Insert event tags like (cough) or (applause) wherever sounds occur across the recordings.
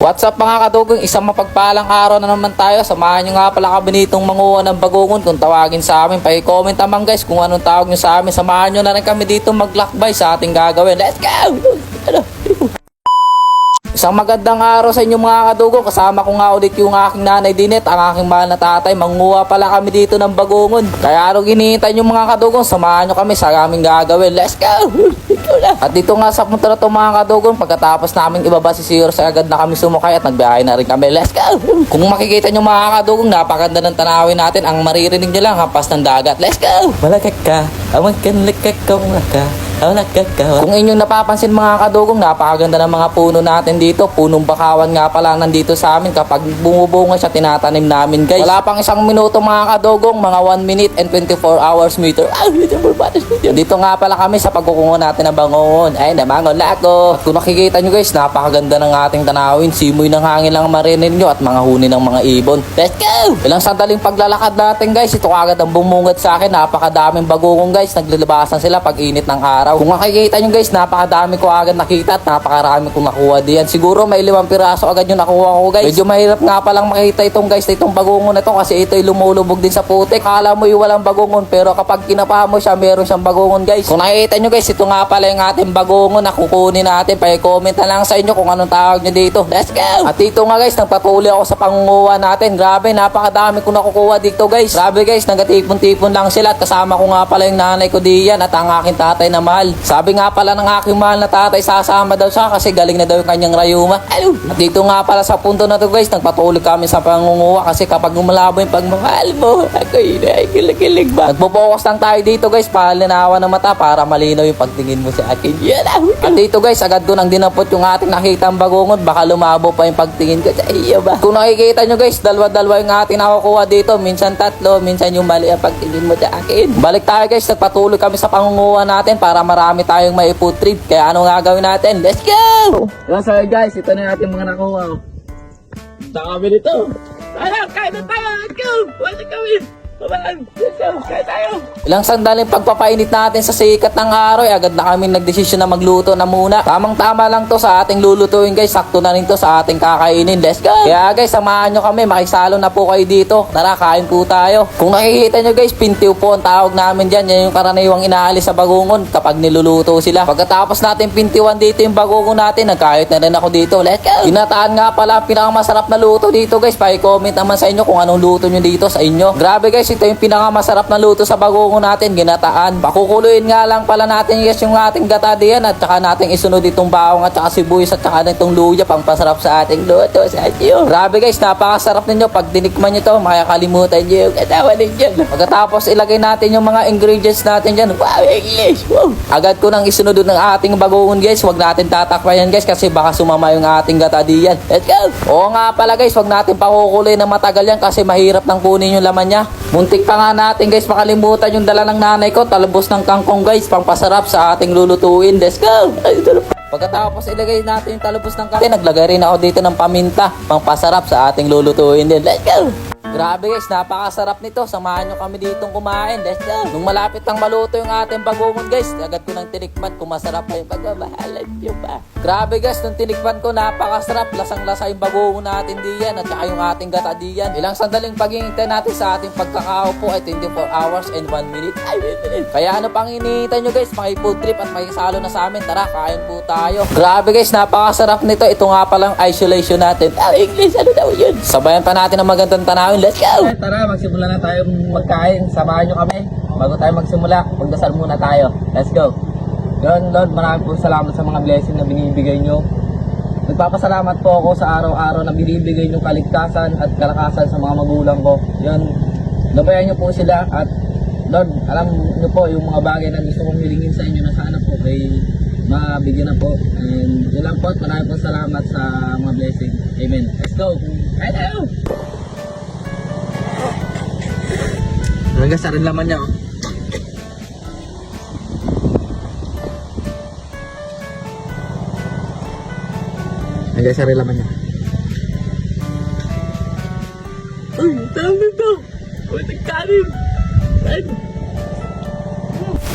What's up mga kadugong? Isang mapagpalang araw na naman tayo. Samahan nyo nga pala kami nitong manguha ng bagungon kung tawagin sa amin. Paki-comment naman guys kung anong tawag nyo sa amin. Samahan nyo na rin kami dito maglakbay sa ating gagawin. Let's go! Ano? Isang magandang araw sa inyo mga kadugong. Kasama ko nga ulit yung aking nanay Dinet, ang aking mahal na tatay. Manguha pala kami dito ng bagungon. Kaya ano ginihintay nyo mga kadugong? Samahan nyo kami sa aming gagawin. Let's go! (laughs) At dito nga sa punta na to mga kadugong, pagkatapos namin ibaba si Sir, sa agad na kami sumakay at nagbiyahe na rin kami. Let's go! (laughs) Kung makikita nyo mga kadugong, napakaganda ng tanawin natin. Ang maririnig nyo lang, hampas ng dagat. Let's go! Malagak ka, awan ka nalikak kong laka. Kung inyong napapansin mga kadugong, napakaganda ng mga puno natin dito. Punong bakawan nga pala nandito sa amin. Kapag bumubunga siya, tinatanim namin guys. Wala pang isang minuto mga kadugong, mga 1 minute and 24 hours meter. Dito nga pala kami sa pagkukungo natin ng bangon. Ay, namangon na ako. At kung nakikita nyo guys, napakaganda ng ating tanawin. Simoy ng hangin lang ang marinig nyo at mga huni ng mga ibon. Let's go! Ilang sandaling paglalakad natin guys, ito agad ang bumungad sa akin. Napakadaming bagongong guys. Naglalabasan sila pag init ng araw. Kung makikita nyo guys, napakadami ko agad nakita at napakarami kong nakuha diyan. Siguro may limang piraso agad yung nakuha ko guys. Medyo mahirap nga palang makita itong guys, itong bagongon na to kasi ito'y lumulubog din sa putik. Kala mo yung walang bagongon pero kapag kinapa mo siya, meron siyang bagongon guys. Kung nakikita nyo guys, ito nga pala yung ating bagongon na kukunin natin. Pa-comment na lang sa inyo kung anong tawag nyo dito. Let's go! At dito nga guys, nagpatuloy ako sa pangunguha natin. Grabe, napakadami ko nakukuha dito guys. Grabe guys, nagatipon-tipon lang sila at kasama ko nga pala yung nanay ko diyan at ang aking tatay na mahal. Sabi nga pala ng aking mahal na tatay, sasama daw siya kasi galing na daw yung kanyang rayuma. Ayun. At dito nga pala sa punto na to guys, nagpatuloy kami sa pangunguha kasi kapag umalabo yung pagmamahal mo, ako yun ay kilig-kilig ba? Nagpo-focus lang tayo dito guys, palinawa ng mata para malinaw yung pagtingin mo sa akin. Yan ah. At dito guys, agad ko nang dinapot yung ating nakitang bagungon, baka lumabo pa yung pagtingin ko sa iyo ba? Kung nakikita nyo guys, dalawa-dalawa yung ating nakukuha dito, minsan tatlo, minsan yung mali ang pagtingin mo sa akin. Balik tayo guys, nagpatuloy kami sa pangunguha natin para marami tayong may trip. Kaya ano nga gawin natin? Let's go! So guys, ito na yung ating mga nakuha. Dami nito. Tara, kain na tayo. Let's go. Wala kami. Ilang sandaling pagpapainit natin sa sikat ng araw, eh, agad na kami nagdesisyon na magluto na muna. Tamang tama lang to sa ating lulutuin guys. Sakto na rin to sa ating kakainin. Let's go. Kaya guys, samahan nyo kami. Makisalo na po kayo dito. Tara, kain po tayo. Kung nakikita nyo guys, pintiw po ang tawag namin dyan. Yan yung karaniwang inaalis sa bagungon kapag niluluto sila. Pagkatapos natin pintiwan dito yung bagungon natin, nagkayot na rin ako dito. Let's go. Ginataan nga pala ang pinakamasarap na luto dito guys. Pa-comment naman sa inyo kung anong luto nyo dito sa inyo. Grabe guys, ito yung pinakamasarap na luto sa bagungon natin, ginataan. Pakukuluin nga lang pala natin yes yung ating gata diyan at saka natin isunod itong bawang at saka sibuyas at saka itong luya pang pasarap sa ating luto sa inyo. Grabe guys, napakasarap ninyo. Pag tinikman nyo to, makakalimutan nyo yung katawa ninyo. Pagkatapos ilagay natin yung mga ingredients natin dyan. Wow, English! Wow! Agad ko nang isunod ng ating bagungon guys. Huwag natin tatakpayan guys kasi baka sumama yung ating gata diyan. Let's go! Oo nga pala guys, huwag natin pakukuloy na matagal yan kasi mahirap nang kunin yung laman niya. Muntik pa nga natin guys makalimutan yung dala ng nanay ko. Talbos ng kangkong guys, pangpasarap sa ating lulutuin. Let's go! Pagkatapos ilagay natin yung talbos ng kangkong, naglagay rin ako dito ng paminta, pangpasarap sa ating lulutuin din. Let's go! Grabe guys, napakasarap nito. Samahan nyo kami ditong kumain. Let's go! Nung malapit nang maluto yung ating bagungon guys, agad ko nang tinikman kung masarap pa yung pagmamahalan nyo ba. Grabe guys, nung tinikman ko, napakasarap. Lasang-lasa yung bagungon natin diyan at saka yung ating gata diyan. Ilang sandaling paghihintay natin sa ating pagkakaupo ay 24 hours and 1 minute. Ay, minute. Kaya ano pang hinihintay nyo guys, maki-food trip at makisalo na sa amin. Tara, kain po tayo. Grabe guys, napakasarap nito. Ito nga palang isolation natin. Ah, English, ano daw yun? Sabayan pa natin ang magandang tanawin. Let's go! Tara, magsimula na tayong magkain. Samahan nyo kami. Bago tayo magsimula, magdasal muna tayo. Let's go! Lord, Lord, maraming po salamat sa mga blessing na binibigay nyo. Nagpapasalamat po ako sa araw-araw na binibigay nyo kaligtasan at kalakasan sa mga magulang ko. Yun, gabayan nyo po sila at Lord, alam nyo po yung mga bagay na gusto kong hilingin sa inyo na sana po ay mabigyan na po. And yun lang po at maraming po salamat sa mga blessing. Amen. Let's go! Hello! Hanggang sa rin laman niya. oh. Hanggang sa rin laman niya. Ay, dami to! Walang kanin! Ay.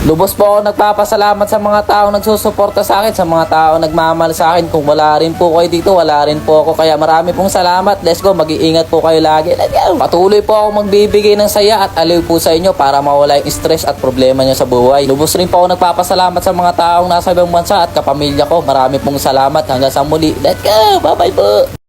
Lubos po ako nagpapasalamat sa mga taong nagsusuporta sa akin, sa mga taong nagmamahal sa akin. Kung wala rin po kayo dito, wala rin po ako. Kaya marami pong salamat. Let's go, mag-iingat po kayo lagi. Patuloy po ako magbibigay ng saya at aliw po sa inyo para mawala yung stress at problema nyo sa buhay. Lubos rin po ako nagpapasalamat sa mga taong nasa ibang bansa at kapamilya ko. Marami pong salamat. Hanggang sa muli. Let's go. Bye-bye po.